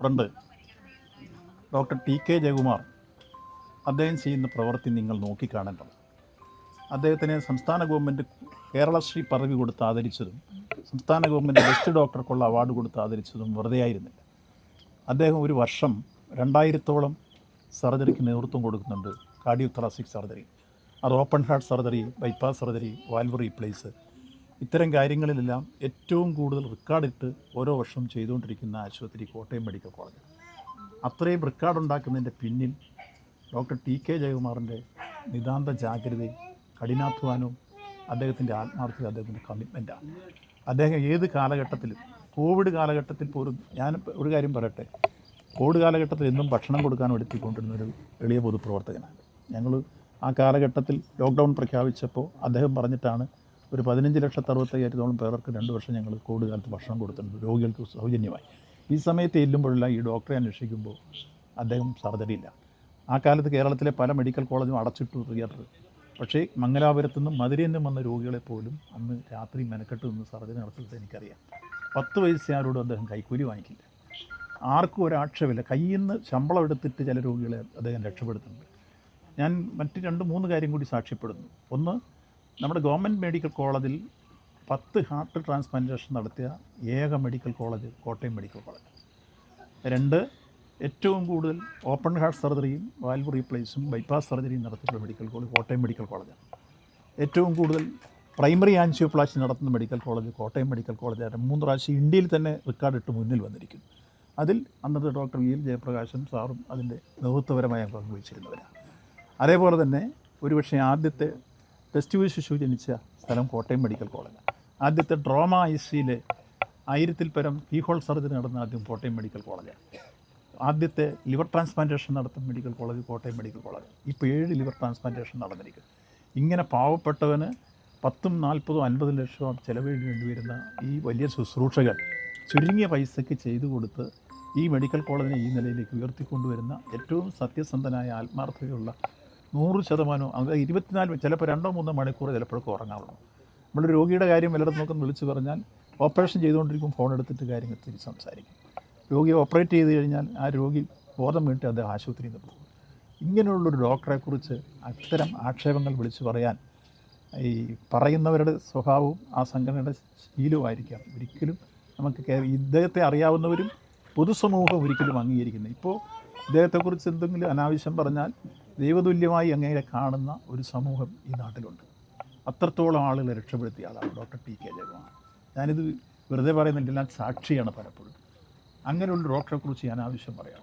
Front doctor T K Jayakumar അദ്ദേഹം ചെയ്യുന്ന പ്രവൃത്തി നിങ്ങൾ നോക്കിക്കാണേണ്ടത്. അദ്ദേഹത്തിന് സംസ്ഥാന ഗവൺമെന്റ് കേരളശ്രീ പദവി കൊടുത്ത് ആദരിച്ചതും സംസ്ഥാന ഗവൺമെന്റ് ബെസ്റ്റ് ഡോക്ടർക്കുള്ള അവാർഡ് കൊടുത്ത് ആദരിച്ചതും വെറുതെ ആയിരുന്നില്ല. അദ്ദേഹം ഒരു വർഷം രണ്ടായിരത്തോളം സർജറിക്ക് നേതൃത്വം കൊടുക്കുന്നുണ്ട്. കാർഡിയോത്തറാസിക് സർജറി അത് open heart surgery bypass surgery valve replace ഇത്തരം കാര്യങ്ങളിലെല്ലാം ഏറ്റവും കൂടുതൽ റെക്കോർഡിട്ട് ഓരോ വർഷവും ചെയ്തുകൊണ്ടിരിക്കുന്ന ആശുപത്രി കോട്ടയം മെഡിക്കൽ കോളേജ്. അത്രയും റെക്കോർഡ് ഉണ്ടാക്കുന്നതിന്റെ പിന്നിൽ ഡോക്ടർ ടി കെ ജയകുമാറിന്റെ നിതാന്ത ജാഗ്രതയും കഠിനാധ്വാനവും അദ്ദേഹത്തിന്റെ ആത്മാർത്ഥത അദ്ദേഹത്തിന്റെ കമ്മിറ്റ്മെന്റാണ് അദ്ദേഹം ഏത് കാലഘട്ടത്തിലും കോവിഡ് കാലഘട്ടത്തിൽ പോലും ഞാൻ ഒരു കാര്യം പറയട്ടെ കോവിഡ് കാലഘട്ടത്തിൽ എന്നും ഭക്ഷണം കൊടുക്കാൻ എടുത്തിക്കൊണ്ടിരുന്ന ഒരു എളിയ പൊതുപ്രവർത്തകനാണ്. ഞങ്ങൾ ആ കാലഘട്ടത്തിൽ ലോക്ക്ഡൗൺ പ്രഖ്യാപിച്ചപ്പോൾ അദ്ദേഹം പറഞ്ഞിട്ടാണ് ഒരു പതിനഞ്ച് ലക്ഷത്തി അറുപത്തയ്യായിരത്തോളം പേർക്ക് രണ്ട് വർഷം ഞങ്ങൾ കോവിഡ് കാലത്ത് ഭക്ഷണം കൊടുത്തിട്ടുണ്ട്. രോഗികൾക്ക് സൗജന്യമായി. ഈ സമയത്ത് ചെല്ലുമ്പോഴെല്ലാം ഈ ഡോക്ടറെ അന്വേഷിക്കുമ്പോൾ അദ്ദേഹം സർജറിയില്ല ആ കാലത്ത് കേരളത്തിലെ പല മെഡിക്കൽ കോളേജും അടച്ചിട്ടു തിയേറ്റർ പക്ഷേ മംഗലാപുരത്തു നിന്നും മധുരയിൽ നിന്നും വന്ന രോഗികളെ പോലും അന്ന് രാത്രി മെനക്കെട്ട് നിന്ന് സർജറി നടത്തിയത് എനിക്കറിയാം. പത്ത് വയസ്സുകാരോടും അദ്ദേഹം കൈക്കൂലി വാങ്ങിക്കില്ല. ആർക്കും ഒരാക്ഷേപമില്ല. കയ്യിൽ നിന്ന് ശമ്പളം എടുത്തിട്ട് ചില രോഗികളെ അദ്ദേഹം രക്ഷപ്പെടുത്തുന്നുണ്ട്. ഞാൻ മറ്റ് രണ്ട് മൂന്ന് കാര്യം കൂടി സാക്ഷ്യപ്പെടുന്നു. ഒന്ന് നമ്മുടെ ഗവൺമെന്റ് മെഡിക്കൽ കോളേജിൽ പത്ത് ഹാർട്ട് ട്രാൻസ്പ്ലാന്റേഷൻ നടത്തിയ ഏക medical college Kottayam medical college. രണ്ട് ഏറ്റവും കൂടുതൽ ഓപ്പൺ ഹാർട്ട് സർജറിയും വാൽവ് റീപ്ലേസും ബൈപ്പാസ് സർജറിയും നടത്തിയിട്ടുള്ള മെഡിക്കൽ കോളേജ് കോട്ടയം മെഡിക്കൽ കോളേജാണ്. ഏറ്റവും കൂടുതൽ പ്രൈമറി ആൻജിയോപ്ലാസ്റ്റി നടത്തുന്ന മെഡിക്കൽ കോളേജ് കോട്ടയം മെഡിക്കൽ കോളേജാണ് മൂന്ന് പ്രാവശ്യം ഇന്ത്യയിൽ തന്നെ റെക്കോർഡ് ഇട്ട് മുന്നിൽ വന്നിരിക്കുന്നു. അതിൽ അന്നത്തെ ഡോക്ടർ വി എൽ ജയപ്രകാശും സാറും അതിന്റെ നേതൃത്വപരമായ പങ്കുവച്ചിരുന്നവരാണ് അതേപോലെ തന്നെ ഒരുപക്ഷെ ആദ്യത്തെ ടെസ്റ്റ് ട്യൂബ് ശിശു ജനിച്ച സ്ഥലം കോട്ടയം മെഡിക്കൽ കോളേജ്. ആദ്യത്തെ ഡ്രോമ ഐ സിയിലെ ആയിരത്തിൽ പരം കീഹോൾ സർജറി നടന്ന ആദ്യം കോട്ടയം മെഡിക്കൽ കോളേജാണ്. ആദ്യത്തെ ലിവർ ട്രാൻസ്പ്ലാന്റേഷൻ നടത്തുന്ന medical college Kottayam medical college. ഇപ്പോൾ ഏഴ് ലിവർ ട്രാൻസ്പ്ലാന്റേഷൻ നടന്നിരിക്കും ഇങ്ങനെ പാവപ്പെട്ടവന് പത്തും നാൽപ്പതും അൻപതും ലക്ഷവും ചിലവേണ്ടി വേണ്ടി വരുന്ന ഈ വലിയ ശുശ്രൂഷകൾ ചുരുങ്ങിയ പൈസയ്ക്ക് ചെയ്തു കൊടുത്ത് ഈ മെഡിക്കൽ കോളേജിനെ ഈ നിലയിലേക്ക് ഉയർത്തിക്കൊണ്ടുവരുന്ന ഏറ്റവും സത്യസന്ധനായ ആത്മാർത്ഥതയുള്ള നൂറ് ശതമാനവും അത് ഇരുപത്തിനാല് ചിലപ്പോൾ രണ്ടോ മൂന്നോ മണിക്കൂർ ചിലപ്പോഴൊക്കെ ഉറങ്ങാറുള്ളൂ. നമ്മൾ രോഗിയുടെ കാര്യം എല്ലായിടത്തും നോക്കുന്ന വിളിച്ച് പറഞ്ഞാൽ ഓപ്പറേഷൻ ചെയ്തുകൊണ്ടിരിക്കും ഫോൺ എടുത്തിട്ട് കാര്യങ്ങൾ തിരിച്ച് സംസാരിക്കും. രോഗിയെ ഓപ്പറേറ്റ് ചെയ്ത് കഴിഞ്ഞാൽ ആ രോഗി ബോധം വീണിട്ട് അദ്ദേഹം ആശുപത്രിയിൽ നിന്ന് പോകും. ഇങ്ങനെയുള്ളൊരു ഡോക്ടറെക്കുറിച്ച് അത്തരം ആക്ഷേപങ്ങൾ വിളിച്ച് പറയാൻ ഈ പറയുന്നവരുടെ സ്വഭാവവും ആ സംഘടനയുടെ ശീലവുമായിരിക്കാം. ഒരിക്കലും നമുക്ക് ഇദ്ദേഹത്തെ അറിയാവുന്നവരും പൊതുസമൂഹം ഒരിക്കലും അംഗീകരിക്കുന്നത് ഇപ്പോൾ ഇദ്ദേഹത്തെക്കുറിച്ച് എന്തെങ്കിലും അനാവശ്യം പറഞ്ഞാൽ ദൈവതുല്യമായി അങ്ങനെ കാണുന്ന ഒരു സമൂഹം ഈ നാട്ടിലുണ്ട്. അത്രത്തോളം ആളുകളെ രക്ഷപ്പെടുത്തിയ ആളാണ് ഡോക്ടർ ടി കെ ജയകുമാർ ഞാനിത് വെറുതെ പറയുന്നില്ല ഞാൻ സാക്ഷിയാണ് പലപ്പോഴും. അങ്ങനെയുള്ള ഡോക്ടറെക്കുറിച്ച് ഞാൻ ആവശ്യം പറയാം.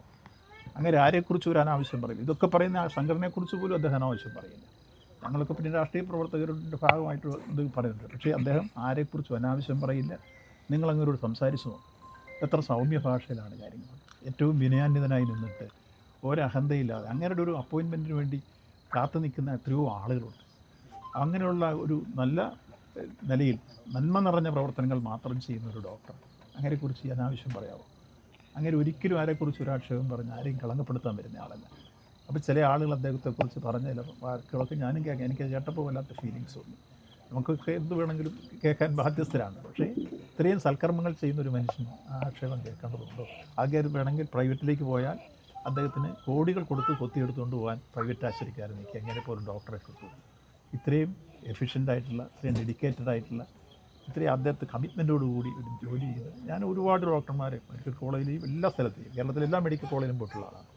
അങ്ങനെ ആരെക്കുറിച്ച് ഒരു അനാവശ്യം പറയില്ല ഇതൊക്കെ പറയുന്ന ആ സംഘടനയെക്കുറിച്ച് പോലും അദ്ദേഹം അനാവശ്യം പറയില്ല ഞങ്ങളൊക്കെ പിന്നെ രാഷ്ട്രീയ പ്രവർത്തകരുടെ ഭാഗമായിട്ട് ഇത് പറയുന്നുണ്ട്. പക്ഷേ അദ്ദേഹം ആരെക്കുറിച്ചും അനാവശ്യം പറയില്ല. നിങ്ങളങ്ങനോട് സംസാരിച്ചു എത്ര സൗമ്യ ഭാഷയിലാണ് കാര്യങ്ങൾ. ഏറ്റവും വിനയാന്വിതനായി നിന്നിട്ട് ഒരഹന്തയില്ലാതെ അങ്ങനെ ഒരു അപ്പോയിൻമെന്റിന് വേണ്ടി കാത്തു നിൽക്കുന്ന എത്രയോ ആളുകളുണ്ട്. അങ്ങനെയുള്ള ഒരു നല്ല നിലയിൽ നന്മ നിറഞ്ഞ പ്രവർത്തനങ്ങൾ മാത്രം ചെയ്യുന്ന ഒരു ഡോക്ടർ അങ്ങനെക്കുറിച്ച് അനാവശ്യം പറയാമോ അങ്ങനെ ഒരിക്കലും ആരെക്കുറിച്ച് ഒരു ആക്ഷേപം പറഞ്ഞ് ആരെയും കളങ്കപ്പെടുത്താൻ വരുന്ന ആളല്ല. അപ്പോൾ ചില ആളുകൾ അദ്ദേഹത്തെക്കുറിച്ച് പറഞ്ഞ ചില വാക്കുകളൊക്കെ ഞാനും കേൾക്കാം. എനിക്ക് കേട്ടപ്പോൾ വല്ലാത്ത ഫീലിങ്സ് തോന്നി നമുക്കൊക്കെ എന്ത് വേണമെങ്കിലും കേൾക്കാൻ ബാധ്യസ്ഥരാണ്. പക്ഷേ ഇത്രയും സൽക്കർമ്മങ്ങൾ ചെയ്യുന്ന ഒരു മനുഷ്യൻ ആക്ഷേപം കേൾക്കേണ്ടതുണ്ടോ? ആകെ വേണമെങ്കിൽ പ്രൈവറ്റിലേക്ക് പോയാൽ അദ്ദേഹത്തിന് കോടികൾ കൊടുത്ത് കൊത്തിയെടുത്തുകൊണ്ട് പോകാൻ പ്രൈവറ്റ് ആശുപത്രിക്കാരൻ എനിക്ക് എങ്ങനെ പോലും ഡോക്ടറെ കിട്ടും ഇത്രയും എഫിഷ്യന്റ് ആയിട്ടുള്ള ഇത്രയും ഡെഡിക്കേറ്റഡ് ആയിട്ടുള്ള ഇത്രയും അദ്ദേഹത്തെ കമ്മിറ്റ്മെന്റോട് കൂടി ഒരു ജോലി ചെയ്ത് ഞാൻ ഒരുപാട് ഡോക്ടർമാരെ മെഡിക്കൽ കോളേജിലെയും എല്ലാ സ്ഥലത്തെയും കേരളത്തിലെ എല്ലാ മെഡിക്കൽ കോളേജിലും പോയിട്ടുള്ള ആളാണ്.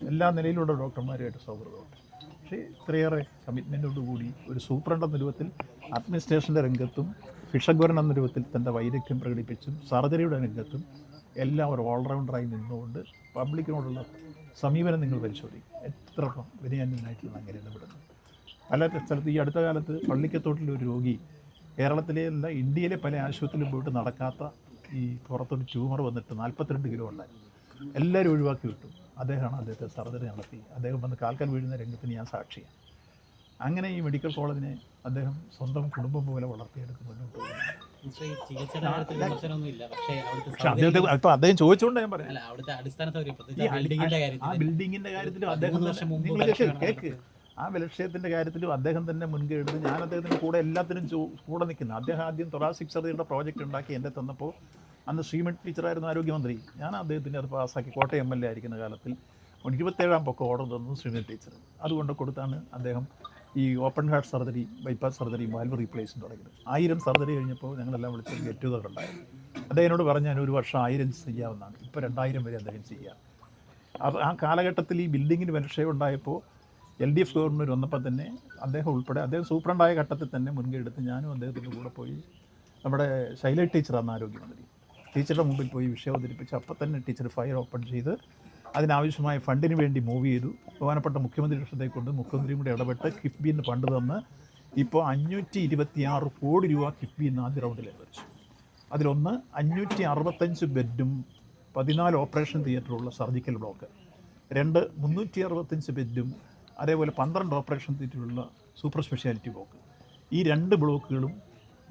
എല്ലാ നിലയിലുള്ള ഡോക്ടർമാരുമായിട്ട് സൗഹൃദമുണ്ട്. പക്ഷേ ഇത്രയേറെ കമ്മിറ്റ്മെന്റോട് കൂടി ഒരു സൂപ്രണ്ട് എന്ന രൂപത്തിൽ അഡ്മിനിസ്ട്രേഷന്റെ രംഗത്തും ഫിഷഗ്വരൻ എന്ന രൂപത്തിൽ തന്റെ വൈദഗ്ധ്യം പ്രകടിപ്പിച്ചും സർജറിയുടെ രംഗത്തും എല്ലാം ഒരു ഓൾറൗണ്ടറായി നിന്നുകൊണ്ട് പബ്ലിക്കിനോടുള്ള സമീപനം നിങ്ങൾ പരിശോധിക്കും. എത്ര വിനയാന്യനായിട്ടുള്ള അങ്ങനെ ഇടപെടുന്നു. പല സ്ഥലത്ത് ഈ അടുത്ത കാലത്ത് പള്ളിക്കത്തോട്ടിലെ ഒരു രോഗി കേരളത്തിലെ അല്ല ഇന്ത്യയിലെ പല ആശുപത്രിയിലും പോയിട്ട് നടക്കാത്ത ഈ പുറത്തൊരു ട്യൂമർ വന്നിട്ട് നാൽപ്പത്തിരണ്ട് കിലോ ഉണ്ടായിരുന്നു എല്ലാവരും ഒഴിവാക്കി വിട്ടു. അദ്ദേഹമാണ് അദ്ദേഹത്തെ സർജറി നടത്തി. അദ്ദേഹം വന്ന് കാൽക്കാൻ വീഴുന്ന രംഗത്തിന് ഞാൻ സാക്ഷിയാണ്. അങ്ങനെ ഈ മെഡിക്കൽ കോളേജിനെ അദ്ദേഹം സ്വന്തം കുടുംബം പോലെ വളർത്തിയെടുത്ത് മുന്നോട്ട് പോകുന്നു പക്ഷേ അദ്ദേഹത്തെ ഇപ്പം അദ്ദേഹം ചോദിച്ചുകൊണ്ട് ഞാൻ പറയാം. അവിടുത്തെ അടിസ്ഥാന ആ ബിൽഡിങ്ങിന്റെ കാര്യത്തിലും അദ്ദേഹം ആ വിലക്ഷയത്തിന്റെ കാര്യത്തിലും അദ്ദേഹം തന്നെ മുൻകൈ എടുത്ത് ഞാൻ അദ്ദേഹത്തിന് കൂടെ എല്ലാത്തിനും കൂടെ നിൽക്കുന്നു. അദ്ദേഹം ആദ്യം തൊറാസിക് സർജറിയുടെ പ്രോജക്റ്റ് ഉണ്ടാക്കി എന്നെ തന്നപ്പോൾ അന്ന് ശ്രീമതി ടീച്ചറായിരുന്നു ആരോഗ്യമന്ത്രി. ഞാൻ അദ്ദേഹത്തിന്റെ അത് പാസ്സാക്കി. കോട്ടയം എം എൽ എ ആയിരിക്കുന്ന കാലത്തിൽ ഇരുപത്തേഴാം പൊക്കം ഓർഡർ തന്നു ശ്രീമഠ് ടീച്ചർ. അതുകൊണ്ട് കൊടുത്താണ് അദ്ദേഹം ഈ open heart surgery bypass surgery valve replace തുടങ്ങിയത്. ആയിരം സർജറി കഴിഞ്ഞപ്പോൾ ഞങ്ങളെല്ലാം വിളിച്ച് ഗെറ്റ് ഉണ്ടായിരുന്നു അദ്ദേഹം എന്നോട് പറഞ്ഞു ഞാൻ ഒരു വർഷം ആയിരം ചെയ്യാവുന്നതാണ്. ഇപ്പോൾ രണ്ടായിരം വരെ അദ്ദേഹം ചെയ്യാം. അപ്പോൾ ആ കാലഘട്ടത്തിൽ ഈ ബിൽഡിങ്ങിന് വിലക്ഷയം ഉണ്ടായപ്പോൾ എൽ ഡി എഫ് ഗവൺമെന്റ് വന്നപ്പോൾ തന്നെ അദ്ദേഹം ഉൾപ്പെടെ അദ്ദേഹം സൂപ്രണ്ടായ ഘട്ടത്തിൽ തന്നെ മുൻകൈ എടുത്ത് ഞാനും അദ്ദേഹത്തിന്റെ കൂടെ പോയി നമ്മുടെ ശൈല ടീച്ചർ അന്ന് ആരോഗ്യമന്ത്രി. ടീച്ചറുടെ മുമ്പിൽ പോയി വിഷയം അവതരിപ്പിച്ച് അപ്പം തന്നെ ടീച്ചർ ഫയർ ഓപ്പൺ ചെയ്ത് അതിനാവശ്യമായ ഫണ്ടിന് വേണ്ടി മൂവ് ചെയ്തു. ബഹുമാനപ്പെട്ട മുഖ്യമന്ത്രി ലക്ഷത്തെ കൊണ്ട് മുഖ്യമന്ത്രിയും കൂടെ ഇടപെട്ട് കിഫ്ബിന്ന് ഫണ്ട് തന്ന് ഇപ്പോൾ അഞ്ഞൂറ്റി ഇരുപത്തിയാറ് കോടി രൂപ കിഫ്ബി എന്ന് ആദ്യ റൗണ്ടിൽ അനുവദിച്ചു അതിലൊന്ന് അഞ്ഞൂറ്റി അറുപത്തഞ്ച് ബെഡും പതിനാല് ഓപ്പറേഷൻ തിയേറ്ററുള്ള സർജിക്കൽ ബ്ലോക്ക്. രണ്ട് മുന്നൂറ്റി അറുപത്തഞ്ച് ബെഡും അതേപോലെ പന്ത്രണ്ട് ഓപ്പറേഷൻ തിയേറ്ററുള്ള സൂപ്പർ സ്പെഷ്യാലിറ്റി ബ്ലോക്ക്. ഈ രണ്ട് ബ്ലോക്കുകളും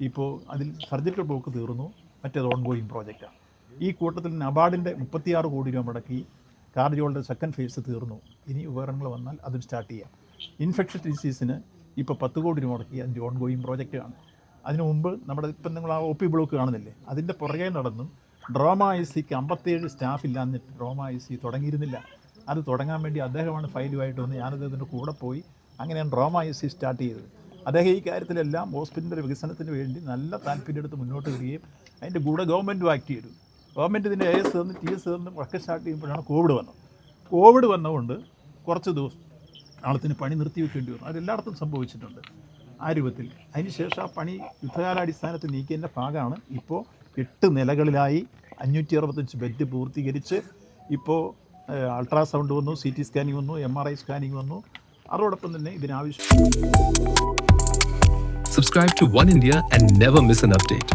ഇപ്പോൾ അതിൽ സർജിക്കൽ ബ്ലോക്ക് തീർന്നു. മറ്റേത് ഓൺ ഗോയിങ് പ്രോജക്റ്റാണ് ഈ കൂട്ടത്തിൽ നബാർഡിന്റെ മുപ്പത്തിയാറ് കോടി രൂപ മുടക്കി കാർഡിയോളുടെ സെക്കൻഡ് ഫേസ് തീർന്നു. ഇനി ഉപകരണങ്ങൾ വന്നാൽ അതും സ്റ്റാർട്ട് ചെയ്യാം. ഇൻഫെക്ഷൻ ഡിസീസിന് ഇപ്പോൾ പത്ത് കോടി രൂപ മുടക്കി അതിന്റെ ഓൺ ഗോയിങ് പ്രോജക്റ്റാണ് അതിനു മുമ്പ് നമ്മുടെ ഇപ്പം നിങ്ങൾ ആ ഒ പി ബ്ലോക്ക് കാണുന്നില്ലേ? അതിന്റെ പുറകെ നടന്നു ഡ്രോമ ഐ സിക്ക് അമ്പത്തേഴ് സ്റ്റാഫ് ഇല്ലാന്നിട്ട് ഡ്രോമ ഐ സി തുടങ്ങിയിരുന്നില്ല. അത് തുടങ്ങാൻ വേണ്ടി അദ്ദേഹമാണ് ഫയലുമായിട്ട് വന്ന് ഞാൻ അദ്ദേഹത്തിന്റെ കൂടെ പോയി അങ്ങനെയാണ് ഡ്രോമ ഐ സി സ്റ്റാർട്ട് ചെയ്തത്. അദ്ദേഹം ഈ കാര്യത്തിലെല്ലാം ഹോസ്പിറ്റലിന്റെ വികസനത്തിന് വേണ്ടി നല്ല താല്പര്യം എടുത്ത് മുന്നോട്ട് വരികയും അതിന്റെ കൂടെ ഗവൺമെന്റും ആക്ട് ചെയ്തു. ഗവൺമെന്റ് ഇതിന്റെ എ എസ് തന്നു ടി എസ് തന്നു ഒക്കെ സ്റ്റാർട്ട് ചെയ്യുമ്പോഴാണ് കോവിഡ് വന്നത്. കോവിഡ് വന്നതുകൊണ്ട് കുറച്ച് ദിവസം ആളത്തിന് പണി നിർത്തി വെക്കേണ്ടി വന്നു. അതെല്ലായിടത്തും സംഭവിച്ചിട്ടുണ്ട്. ആ രൂപത്തിൽ. അതിനുശേഷം ആ പണി യുദ്ധകാലാടിസ്ഥാനത്തിൽ നീക്കിയതിന്റെ ഭാഗമാണ് ഇപ്പോൾ എട്ട് നിലകളിലായി അഞ്ഞൂറ്റി അറുപത്തഞ്ച് ബെഡ് പൂർത്തീകരിച്ച് ഇപ്പോൾ അൾട്രാസൗണ്ട് വന്നു സി ടി സ്കാനിങ് വന്നു എം ആർ ഐ സ്കാനിങ് വന്നു. അതോടൊപ്പം തന്നെ ഇതിനാവശ്യം Subscribe to One India and never miss an update.